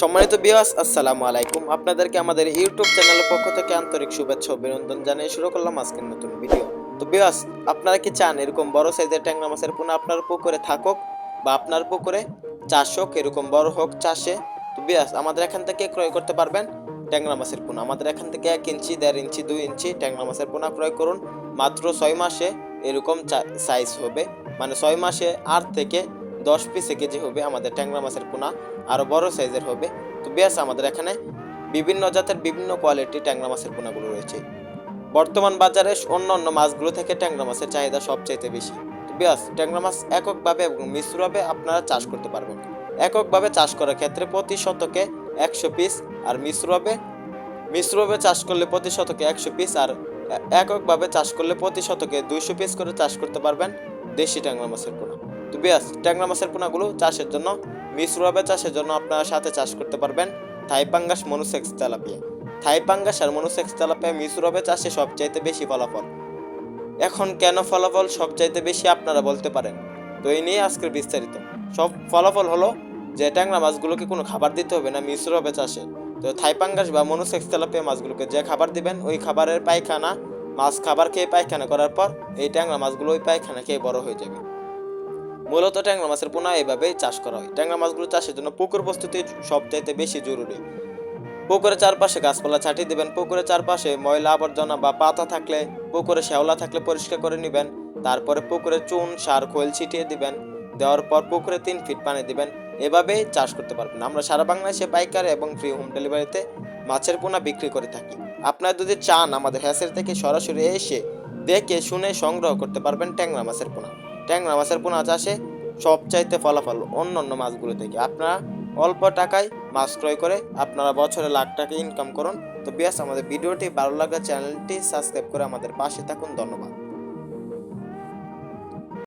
সম্মানিত বিয়াস আসসালামু আলাইকুম। আপনাদেরকে আমাদের ইউটিউব চ্যানেলের পক্ষ থেকে আন্তরিক শুভেচ্ছা অভিনন্দন জানিয়ে শুরু করলাম আজকের নতুন ভিডিও তো বিয়াস আপনারা কি চান এরকম বড় সাইজের ট্যাংরা মাছের পোনা আপনার পুকুরে থাকুক বা আপনার পুকুরে চাষ হোক, এরকম বড় হোক চাষে? তো বিয়াস আমাদের এখান থেকে ক্রয় করতে পারবেন ট্যাংরা মাছের পোনা। আমাদের এখান থেকে এক ইঞ্চি, দেড় ইঞ্চি, দুই ইঞ্চি ট্যাংরা মাছের পোনা ক্রয় করুন। মাত্র ছয় মাসে এরকম সাইজ হবে। মানে ছয় মাসে আট থেকে দশ পিস কেজি হবে আমাদের ট্যাংরা মাছের পোনা আরও বড় সাইজের হবে। তো বেশ আমাদের এখানে বিভিন্ন জাতের বিভিন্ন কোয়ালিটি ট্যাংরা মাছের পোনাগুলো রয়েছে। বর্তমান বাজারে অন্য অন্য মাছগুলো থেকে ট্যাংরা মাছের চাহিদা সবচাইতে বেশি। তো বেশ ট্যাংরা মাছ এককভাবে এবং মিশ্রভাবে আপনারা চাষ করতে পারবেন। এককভাবে চাষ করার ক্ষেত্রে প্রতি শতকে একশো পিস আর মিশ্রভাবে মিশ্রভাবে চাষ করলে প্রতি শতকে একশো পিস আর এককভাবে চাষ করলে প্রতি শতকে দুইশো পিস করে চাষ করতে পারবেন দেশি ট্যাংরা মাছের পোনা। তো বেশ ট্যাংরা মাছের পোনাগুলো চাষের জন্য মিশ্রভাবে চাষের জন্য আপনারা সাথে চাষ করতে পারবেন। থাইপাঙ্গাস মনুসেক্স তেলাপিয়া। থাইপাঙ্গাস আর মনুসেক্স তেলাপিয়া মিশ্রভাবে চাষে সবচাইতে বেশি ফলাফল। এখন কেন ফলাফল সবচাইতে বেশি আপনারা বলতে পারেন? তো এই নিয়ে আজকের বিস্তারিত। সব ফলাফল হলো যে ট্যাংরা মাছগুলোকে কোনো খাবার দিতে হবে না মিশ্রভাবে চাষে। তো থাইপাঙ্গাস বা মনুসেক্স তেলাপিয়া মাছগুলোকে যে খাবার দিবেন, ওই খাবারের পায়খানা, মাছ খাবার খেয়ে পায়খানা করার পর এই ট্যাংরা মাছগুলো ওই পায়খানা খেয়ে বড় হয়ে যাবে। মূলত ট্যাংরা মাছের পোনা এভাবেই চাষ করা হয়। ট্যাংরা মাছগুলো চাষের জন্য পুকুর প্রস্তুতি সবচাইতে বেশি জরুরি। পুকুরের চারপাশে গাছপালা ছাটিয়ে দেবেন, পুকুরের চারপাশে ময়লা আবর্জনা বা পাতা থাকলে, পুকুরে শ্যাওলা থাকলে পরিষ্কার করে নেবেন, তারপরে পুকুরে চুন, সার, খোল ছিটিয়ে দিবেন, দেওয়ার পর পুকুরে তিন ফিট পানি দিবেন এভাবেই চাষ করতে পারবেন। আমরা সারা বাংলাদেশে পাইকারি এবং ফ্রি হোম ডেলিভারিতে মাছের পোনা বিক্রি করে থাকি। আপনারা যদি চান আমাদের হ্যাসের থেকে সরাসরি এসে দেখে, শুনে সংগ্রহ করতে পারবেন ট্যাংরা মাছের পোনা। ট্যাংরা মাছের পোনা চাষে সবচাইতে ফলাফল অন্য অন্য মাছগুলো থেকে। আপনারা অল্প টাকায় মাছ ক্রয় করে আপনারা বছরে লাখ টাকা ইনকাম করুন। তো বেশ আমাদের ভিডিওটি ভালো লাগলে চ্যানেলটি সাবস্ক্রাইব করে আমাদের পাশে থাকুন। ধন্যবাদ।